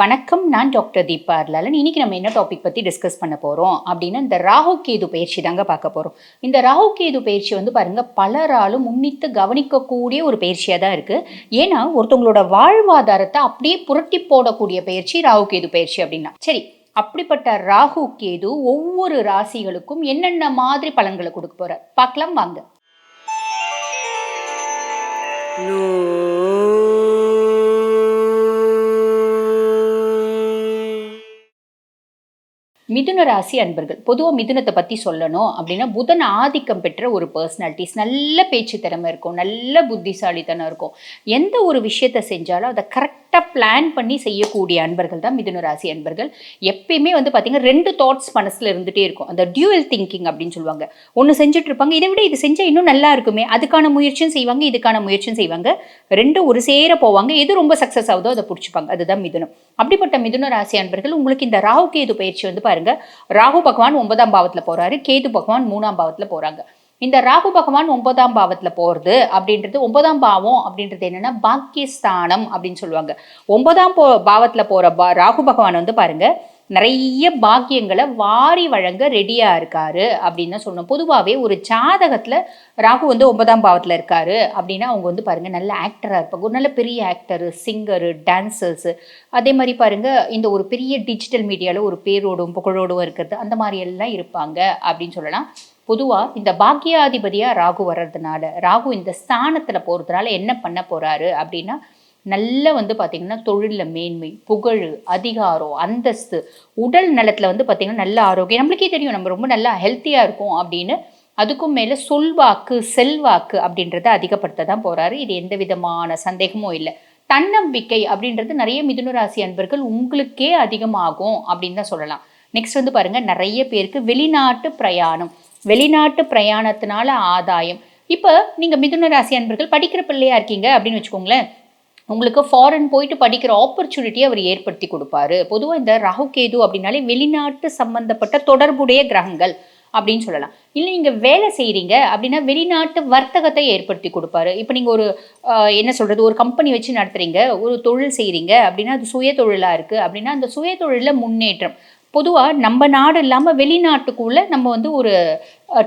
வணக்கம் நான் டாக்டர் தீபா அர்லாலன். இன்னைக்கு நம்ம என்ன டாபிக் பற்றி டிஸ்கஸ் பண்ண போகிறோம் அப்படின்னா இந்த ராகு கேது பயிற்சி தாங்க பார்க்க போகிறோம் இந்த ராகு கேது பயிற்சி வந்து பாருங்க பலராலும் முன்னித்து கவனிக்கக்கூடிய ஒரு பயிற்சியாக தான் இருக்குது ஏன்னா ஒருத்தவங்களோட வாழ்வாதாரத்தை அப்படியே புரட்டி போடக்கூடிய பயிற்சி ராகு கேது பயிற்சி அப்படின்னா. சரி அப்படிப்பட்ட ராகு கேது ஒவ்வொரு ராசிகளுக்கும் என்னென்ன மாதிரி பலன்களை கொடுக்க போற பார்க்கலாம் வாங்க. மிதுன ராசி அன்பர்கள் பொதுவாக மிதுனத்தை பற்றி சொல்லணும் அப்படின்னா புதன் ஆதிக்கம் பெற்ற ஒரு பர்சனாலிட்டிஸ் நல்ல பேச்சு திறமை இருக்கும் நல்ல புத்திசாலித்தனம் இருக்கும். எந்த ஒரு விஷயத்தை செஞ்சாலும் அதை கரெக்டாக பிளான் பண்ணி செய்யக்கூடிய அன்பர்கள் தான் மிதுன ராசி அன்பர்கள். எப்பயுமே வந்து பார்த்தீங்கன்னா ரெண்டு தாட்ஸ் மனசில் இருந்துகிட்டே இருக்கும். அந்த டியூவல் திங்கிங் அப்படின்னு சொல்லுவாங்க. ஒன்று செஞ்சுட்டு இருப்பாங்க இதை விட இது செஞ்சால் இன்னும் நல்லா இருக்குமே அதுக்கான முயற்சியும் செய்வாங்க இதுக்கான முயற்சியும் செய்வாங்க. ரெண்டும் ஒரு சேர போவாங்க எது ரொம்ப சக்ஸஸ் ஆகுதோ அதை பிடிச்சிப்பாங்க. அதுதான் மிதுனம். அப்படிப்பட்ட மிதுன ராசி அன்பர்கள் உங்களுக்கு இந்த ராகு கேது பயிற்சி வந்து பாருங்க. ராகு பகவான் ஒன்பதாம் பாவத்துல போறாரு. கேது பகவான் மூணாம் பாவத்துல போறாங்க. இந்த ராகு பகவான் ஒன்பதாம் பாவத்துல போறது அப்படின்றது ஒன்பதாம் பாவம் அப்படின்றது என்னன்னா பாக்கியஸ்தானம் அப்படின்னு சொல்லுவாங்க. ஒன்பதாம் போ பாவத்துல போற பா ராகு பகவான் வந்து பாருங்க நிறைய பாக்கியங்களை வாரி வழங்க ரெடியாக இருக்காரு அப்படின்னு தான் சொல்லணும். பொதுவாகவே ஒரு ஜாதகத்தில் ராகு வந்து ஒன்பதாம் பாவத்தில் இருக்காரு அப்படின்னா அவங்க வந்து பாருங்க நல்ல ஆக்டராக இருப்பாங்க. ஒரு நல்ல பெரிய ஆக்டரு சிங்கரு டான்சர்ஸு அதே மாதிரி பாருங்கள் இந்த ஒரு பெரிய டிஜிட்டல் மீடியாவில் ஒரு பேரோடும் புகழோடும் இருக்கிறது அந்த மாதிரி எல்லாம் இருப்பாங்க அப்படின்னு சொல்லலாம். பொதுவாக இந்த பாக்கியாதிபதியாக ராகு வர்றதுனால ராகு இந்த ஸ்தானத்தில் போகிறதுனால என்ன பண்ண போகிறாரு அப்படின்னா நல்ல வந்து பார்த்திங்கன்னா தொழிலில் மேன்மை புகழ் அதிகாரம் அந்தஸ்து உடல் நலத்தில் வந்து பார்த்திங்கன்னா நல்ல ஆரோக்கியம். நம்மளுக்கே தெரியும் நம்ம ரொம்ப நல்லா ஹெல்த்தியாக இருக்கும் அப்படின்னு. அதுக்கும் மேலே சொல்வாக்கு செல்வாக்கு அப்படின்றத அதிகப்படுத்த தான் போகிறாரு இது எந்த விதமான சந்தேகமும் இல்லை. தன்னம்பிக்கை அப்படின்றது நிறைய மிதுனராசி அன்பர்கள் உங்களுக்கே அதிகமாகும் அப்படின்னு தான் சொல்லலாம். நெக்ஸ்ட் வந்து பாருங்கள் நிறைய பேருக்கு வெளிநாட்டு பிரயாணம். வெளிநாட்டு பிரயாணத்தினால ஆதாயம். இப்போ நீங்கள் மிதுன ராசி அன்பர்கள் படிக்கிற பிள்ளையா இருக்கீங்க அப்படின்னு வச்சுக்கோங்களேன். உங்களுக்கு ஃபாரின் போயிட்டு படிக்கிற ஆப்பர்ச்சுனிட்டியை அவர் ஏற்படுத்தி கொடுப்பாரு. பொதுவாக இந்த ராகு கேது அப்படின்னாலே வெளிநாட்டு சம்பந்தப்பட்ட தொடர்புடைய கிரகங்கள் அப்படின்னு சொல்லலாம். இல்லை நீங்கள் வேலை செய்கிறீங்க அப்படின்னா வெளிநாட்டு வர்த்தகத்தை ஏற்படுத்தி கொடுப்பாரு. இப்போ நீங்கள் ஒரு என்ன சொல்கிறது ஒரு கம்பெனி வச்சு நடத்துகிறீங்க ஒரு தொழில் செய்கிறீங்க அப்படின்னா அது சுய தொழிலாக இருக்குது அப்படின்னா அந்த சுய தொழிலில் முன்னேற்றம். பொதுவாக நம்ம நாடு இல்லாமல் வெளிநாட்டுக்குள்ளே நம்ம வந்து ஒரு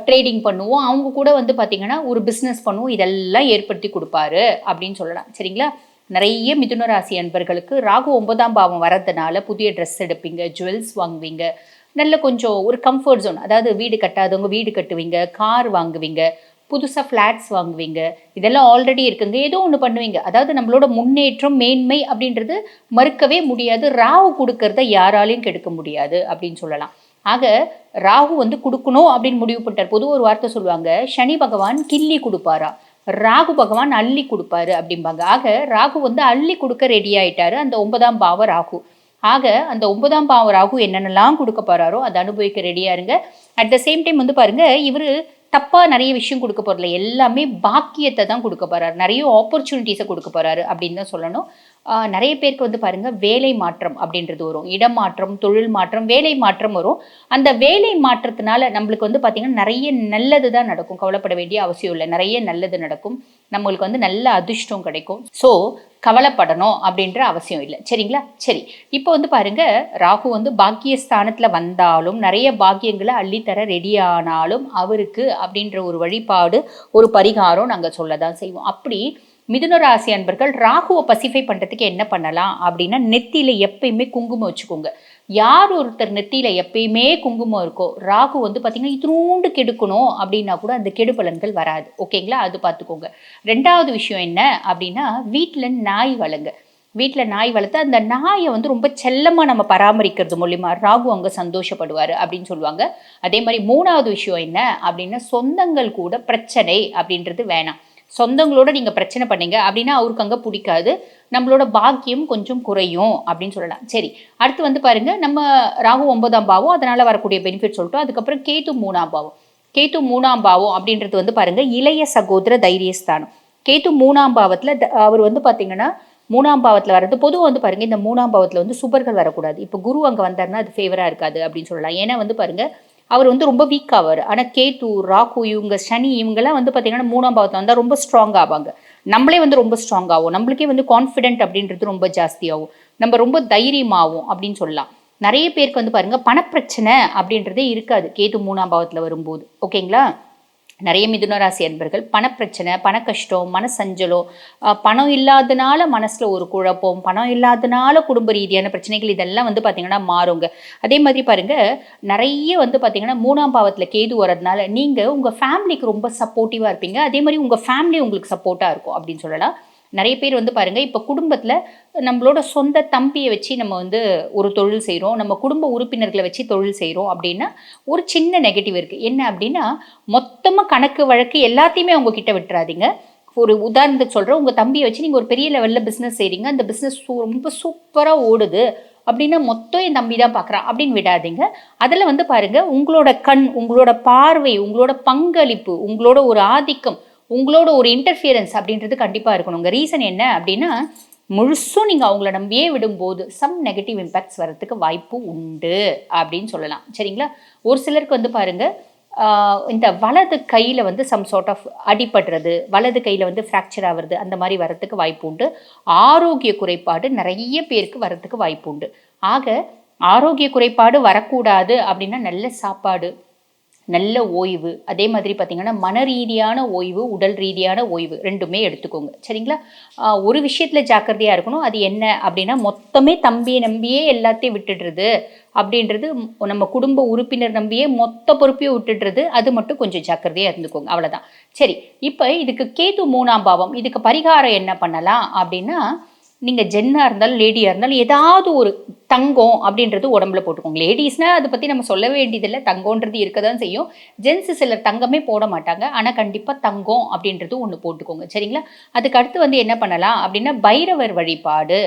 ட்ரேடிங் பண்ணுவோம். அவங்க கூட வந்து பார்த்திங்கன்னா ஒரு பிஸ்னஸ் பண்ணுவோம். இதெல்லாம் ஏற்படுத்தி கொடுப்பாரு அப்படின்னு சொல்லலாம். சரிங்களா? நிறைய மிதுன ராசி அன்பர்களுக்கு ராகு ஒன்பதாம் பாவம் வரதுனால புதிய ட்ரெஸ் எடுப்பீங்க ஜுவல்ஸ் வாங்குவீங்க நல்ல கொஞ்சம் ஒரு கம்ஃபர்ட் ஜோன் அதாவது வீடு கட்டாதவங்க வீடு கட்டுவீங்க கார் வாங்குவீங்க புதுசாக ஃப்ளாட்ஸ் வாங்குவீங்க இதெல்லாம் ஆல்ரெடி இருக்குங்க. ஏதோ ஒன்று பண்ணுவீங்க. அதாவது நம்மளோட முன்னேற்றம் மேன்மை அப்படின்றது மறுக்கவே முடியாது. ராகு கொடுக்கறத யாராலையும் கெடுக்க முடியாது அப்படின்னு சொல்லலாம். ஆக ராகு வந்து கொடுக்கணும் அப்படின்னு முடிவு பண்ணிட்டார். பொதுவாக ஒரு வார்த்தை சொல்லுவாங்க சனி பகவான் கிள்ளி கொடுப்பாரா? ராகு பகவான் அள்ளி கொடுப்பாரு அப்படிம்பாங்க. ஆக ராகு வந்து அள்ளி கொடுக்க ரெடி ஆயிட்டாரு. அந்த ஒன்பதாம் பாவ ராகு. ஆக அந்த ஒன்பதாம் பாவ ராகு என்னென்னலாம் கொடுக்க போறாரோ அதை அனுபவிக்க ரெடியா இருங்க. அட் த சேம் டைம் வந்து பாருங்க இவர் தப்பா நிறைய விஷயம் கொடுக்க போறதில்ல. எல்லாமே பாக்கியத்தை தான் கொடுக்க போறாரு. நிறைய ஆப்பர்ச்சுனிட்டிஸை கொடுக்க போறாரு அப்படின்னு தான் சொல்லணும். நிறைய பேருக்கு வந்து பாருங்க வேலை மாற்றம் அப்படின்றது வரும். இடம் மாற்றம் தொழில் மாற்றம் வேலை மாற்றம் வரும். அந்த வேலை மாற்றத்தினால நம்மளுக்கு வந்து பார்த்தீங்கன்னா நிறைய நல்லது தான் நடக்கும். கவலைப்பட வேண்டிய அவசியம் இல்லை. நிறைய நல்லது நடக்கும். நம்மளுக்கு வந்து நல்ல அதிர்ஷ்டம் கிடைக்கும். ஸோ கவலைப்படணும் அப்படின்ற அவசியம் இல்லை. சரிங்களா? சரி. இப்போ வந்து பாருங்க ராகு வந்து பாக்கியஸ்தானத்தில் வந்தாலும் நிறைய பாக்கியங்களை அள்ளித்தர ரெடியானாலும் அவருக்கு அப்படின்ற ஒரு வழிபாடு ஒரு பரிகாரம் நாங்கள் சொல்ல தான் செய்வோம். அப்படி மிதுன ராசி அன்பர்கள் ராகுவை பசிஃபை பண்ணுறதுக்கு என்ன பண்ணலாம்? அப்படின்னா நெத்தியில் எப்பயுமே குங்குமம் வச்சுக்கோங்க. யார் ஒருத்தர் நெத்தியில் எப்பயுமே குங்குமம் இருக்கோ ராகு வந்து பார்த்திங்கன்னா இத்தினூண்டு கெடுக்கணும் அப்படின்னா கூட அந்த கெடு பலன்கள் வராது. ஓகேங்களா அது பார்த்துக்கோங்க ரெண்டாவது விஷயம் என்ன அப்படின்னா வீட்டில் நாய் வளங்க. வீட்டில் நாய் வளர்த்து அந்த நாயை வந்து ரொம்ப செல்லமாக நம்ம பராமரிக்கிறது மூலிமா ராகு அங்கே சந்தோஷப்படுவார் அப்படின்னு சொல்லுவாங்க. அதே மாதிரி மூணாவது விஷயம் என்ன அப்படின்னா சொந்தங்கள் கூட பிரச்சனை அப்படின்றது வேணாம். சொந்தங்களோட நீங்கள் பிரச்சனை பண்ணீங்க அப்படின்னா அவருக்கு அங்கே பிடிக்காது. நம்மளோட பாக்கியம் கொஞ்சம் குறையும் அப்படின்னு சொல்லலாம். சரி அடுத்து வந்து பாருங்க நம்ம ராகு ஒன்பதாம் பாவம் அதனால் வரக்கூடிய பெனிஃபிட் சொல்லிட்டோம். அதுக்கப்புறம் கேத்து மூணாம் பாவம். கேத்து மூணாம் பாவம் அப்படின்றது வந்து பாருங்கள் இளைய சகோதர தைரியஸ்தானம் கேத்து மூணாம் பாவத்தில் அவர் வந்து பார்த்தீங்கன்னா மூணாம் பாவத்தில் வர்றது பொதுவாக வந்து பாருங்கள் இந்த மூணாம் பாவத்தில் வந்து சுபர்கள் வரக்கூடாது. இப்போ குரு அங்கே வந்தாருன்னா அது ஃபேவராக இருக்காது அப்படின்னு சொல்லலாம். ஏன்னா வந்து பாருங்கள் அவர் வந்து ரொம்ப வீக் ஆவார். ஆனால் கேத்து ராகு இவங்க சனி இவங்கெல்லாம் வந்து பார்த்தீங்கன்னா மூணாம் பாவத்தில் வந்தால் ரொம்ப ஸ்ட்ராங் ஆவாங்க. நம்மளே வந்து ரொம்ப ஸ்ட்ராங் ஆகும் நம்மளுக்கே வந்து கான்ஃபிடென்ட் அப்படின்றது ரொம்ப ஜாஸ்தியாகும் நம்ம ரொம்ப தைரியமாகும் அப்படின்னு சொல்லலாம். நிறைய பேருக்கு வந்து பாருங்கள் பணப்பிரச்சனை அப்படின்றதே இருக்காது. கேது மூணாம் பாவத்தில் வரும்போது. ஓகேங்களா? நிறைய மிதுனராசி அன்பர்கள் பணப்பிரச்சனை பண கஷ்டம் மன சஞ்சலம் பணம் இல்லாதனால மனசில் ஒரு குழப்பம் பணம் இல்லாதனால குடும்ப ரீதியான பிரச்சனைகள் இதெல்லாம் வந்து பார்த்திங்கன்னா மாறுங்க. அதே மாதிரி பாருங்க நிறைய வந்து பார்த்திங்கன்னா மூணாம் பாவத்தில் கேது வரதுனால நீங்கள் உங்கள் ஃபேமிலிக்கு ரொம்ப சப்போர்ட்டிவாக இருப்பீங்க. அதே மாதிரி உங்கள் ஃபேமிலி உங்களுக்கு சப்போர்ட்டாக இருக்கும் அப்படின்னு சொல்லலாம். நிறைய பேர் வந்து பாருங்கள் இப்போ குடும்பத்தில் நம்மளோட சொந்த தம்பியை வச்சு நம்ம வந்து ஒரு தொழில் செய்கிறோம் நம்ம குடும்ப உறுப்பினர்களை வச்சு தொழில் செய்கிறோம் அப்படின்னா ஒரு சின்ன நெகட்டிவ் இருக்குது என்ன அப்படின்னா மொத்தமாக கணக்கு வழக்கு எல்லாத்தையுமே உங்ககிட்ட விட்டுறாதீங்க. ஒரு உதாரணத்துக்கு சொல்கிறேன் உங்கள் தம்பியை வச்சு நீங்கள் ஒரு பெரிய லெவலில் பிஸ்னஸ் செய்கிறீங்க அந்த பிஸ்னஸ் ரொம்ப சூப்பராக ஓடுது அப்படின்னா மொத்தம் என் தம்பி தான் பார்க்குறான் அப்படின்னு விடாதீங்க. அதில் வந்து பாருங்கள் உங்களோட கண் உங்களோட பார்வை உங்களோட பங்களிப்பு உங்களோட ஒரு ஆதிக்கம் உங்களோட ஒரு இன்டர்ஃபியரன்ஸ் அப்படின்றது கண்டிப்பாக இருக்கணும். உங்கள் ரீசன் என்ன அப்படின்னா முழுசும் நீங்கள் அவங்கள நம்பியே விடும்போது சம் நெகட்டிவ் இம்பேக்ட்ஸ் வர்றதுக்கு வாய்ப்பு உண்டு அப்படின்னு சொல்லலாம். சரிங்களா? ஒரு சிலருக்கு வந்து பாருங்கள் இந்த வலது கையில் வந்து சம் சார்ட் ஆஃப் அடிபடுறது வலது கையில் வந்து ஃப்ராக்சர் ஆகுறது அந்த மாதிரி வரத்துக்கு வாய்ப்பு உண்டு. ஆரோக்கிய குறைபாடு நிறைய பேருக்கு வரத்துக்கு வாய்ப்பு உண்டு. ஆக ஆரோக்கிய குறைபாடு வரக்கூடாது அப்படின்னா நல்ல சாப்பாடு நல்ல ஓய்வு. அதே மாதிரி பார்த்திங்கன்னா மன ரீதியான ஓய்வு உடல் ரீதியான ஓய்வு ரெண்டுமே எடுத்துக்கோங்க. சரிங்களா? ஒரு விஷயத்தில் ஜாக்கிரதையாக இருக்கணும். அது என்ன அப்படின்னா மொத்தமே தம்பியை நம்பியே எல்லாத்தையும் விட்டுடுறது அப்படின்றது நம்ம குடும்ப உறுப்பினர் நம்பியே மொத்த பொறுப்பையும் விட்டுடுறது. அது மட்டும் கொஞ்சம் ஜாக்கிரதையாக இருந்துக்கோங்க. அவ்வளோதான் சரி இப்போ இதுக்கு கேது மூணாம் பாவம். இதுக்கு பரிகாரம் என்ன பண்ணலாம் அப்படின்னா நீங்கள் ஜென்னாக இருந்தாலும் லேடியாக இருந்தாலும் ஏதாவது ஒரு தங்கம் அப்படின்றது உடம்புல போட்டுக்கோங்க. லேடிஸ்னால் அதை பற்றி நம்ம சொல்ல வேண்டியதில்லை. தங்கம்ன்றது இருக்க தான் செய்யும். ஜென்ஸு சிலர் தங்கமே போட மாட்டாங்க. ஆனால் கண்டிப்பாக தங்கம் அப்படின்றது ஒன்று போட்டுக்கோங்க. சரிங்களா? அதுக்கு அடுத்து வந்து என்ன பண்ணலாம் அப்படின்னா பைரவர் வழிபாடு.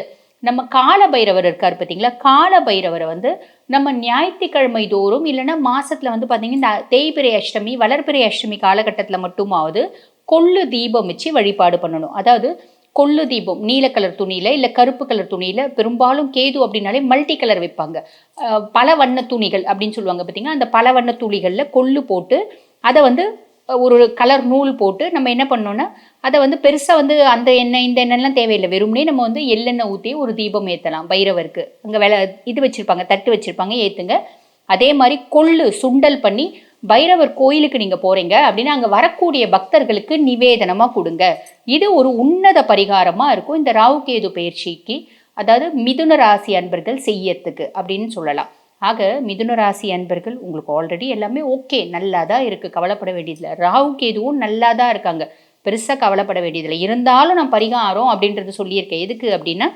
நம்ம கால பைரவர் இருக்கார் பார்த்தீங்களா கால பைரவரை வந்து நம்ம ஞாயிற்றுக்கிழமை தோறும் இல்லைன்னா மாதத்தில் வந்து பார்த்தீங்கன்னா இந்த தேய்பிரை அஷ்டமி வளர்பிறை அஷ்டமி காலகட்டத்தில் மட்டுமாவது கொள்ளு தீபம் வச்சு வழிபாடு பண்ணணும். அதாவது கொள்ளு தீபம் நீல கலர் துணியில் இல்லை கருப்பு கலர் துணியில் பெரும்பாலும் கேது அப்படின்னாலே மல்டி கலர் வைப்பாங்க. பல வண்ண துணிகள் அப்படின்னு சொல்லுவாங்க பார்த்தீங்கன்னா அந்த பல வண்ண துணிகளில் கொள்ளு போட்டு அதை வந்து ஒரு கலர் நூல் போட்டு நம்ம என்ன பண்ணோம்னா அதை வந்து பெருசாக வந்து அந்த எண்ணெய் இந்த எண்ணெய்லாம் தேவையில்லை. வெறுமனே நம்ம வந்து எள்ளெண்ணெய் ஊற்றி ஒரு தீபம் ஏற்றலாம் பைரவருக்கு. அங்கே வேலை இது வச்சுருப்பாங்க தட்டு வச்சுருப்பாங்க ஏற்றுங்க அதே மாதிரி கொள்ளு சுண்டல் பண்ணி பைரவர் கோயிலுக்கு நீங்கள் போகிறீங்க அப்படின்னா அங்கே வரக்கூடிய பக்தர்களுக்கு நிவேதனமாக கொடுங்க. இது ஒரு உன்னத பரிகாரமாக இருக்கும். இந்த ராவுகேது பயிற்சிக்கு அதாவது மிதுன ராசி அன்பர்கள் செய்யறதுக்கு அப்படின்னு சொல்லலாம். ஆக மிதுன ராசி அன்பர்கள் உங்களுக்கு ஆல்ரெடி எல்லாமே ஓகே நல்லா தான் இருக்குது கவலைப்பட வேண்டியதில்லை. ராகு கேதுவும் நல்லா தான் இருக்காங்க. பெருசாக கவலைப்பட வேண்டியதில்லை. இருந்தாலும் நான் பரிகாரம் அப்படின்றது சொல்லியிருக்கேன். எதுக்கு அப்படின்னா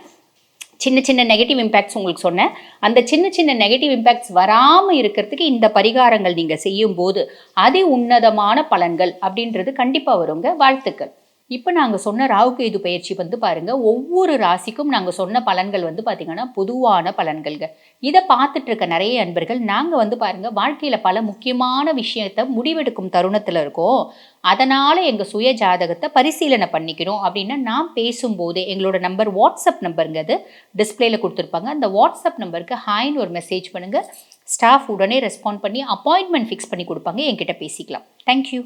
சின்ன சின்ன நெகட்டிவ் இம்பேக்ட்ஸ் உங்களுக்கு சொன்னேன். அந்த சின்ன சின்ன நெகட்டிவ் இம்பேக்ட்ஸ் வராமல் இருக்கிறதுக்கு இந்த பரிகாரங்கள் நீங்கள் செய்யும்போது அதி உன்னதமான பலன்கள் அப்படின்றது கண்டிப்பாக வருங்க. வாழ்த்துக்கள். இப்போ நாங்கள் சொன்ன ராகுகேது பயிற்சி வந்து பாருங்கள் ஒவ்வொரு ராசிக்கும் நாங்கள் சொன்ன பலன்கள் வந்து பார்த்திங்கன்னா பொதுவான பலன்கள்ங்க. இதை பார்த்துட்டு இருக்க நிறைய அன்பர்கள் நாங்கள் வந்து பாருங்கள் வாழ்க்கையில் பல முக்கியமான விஷயத்தை முடிவெடுக்கும் தருணத்தில் இருக்கோம். அதனால் எங்கள் சுய ஜாதகத்தை பரிசீலனை பண்ணிக்கிறோம் அப்படின்னா நான் பேசும்போது எங்களோட நம்பர் வாட்ஸ்அப் நம்பருங்க அது டிஸ்பிளேல கொடுத்துருப்பாங்க. அந்த வாட்ஸ்அப் நம்பருக்கு ஹாய்னு ஒரு மெசேஜ் பண்ணுங்கள் ஸ்டாஃப் உடனே ரெஸ்பாண்ட் பண்ணி அப்பாயின்மெண்ட் ஃபிக்ஸ் பண்ணி கொடுப்பாங்க. என்கிட்ட பேசிக்கலாம். தேங்க்யூ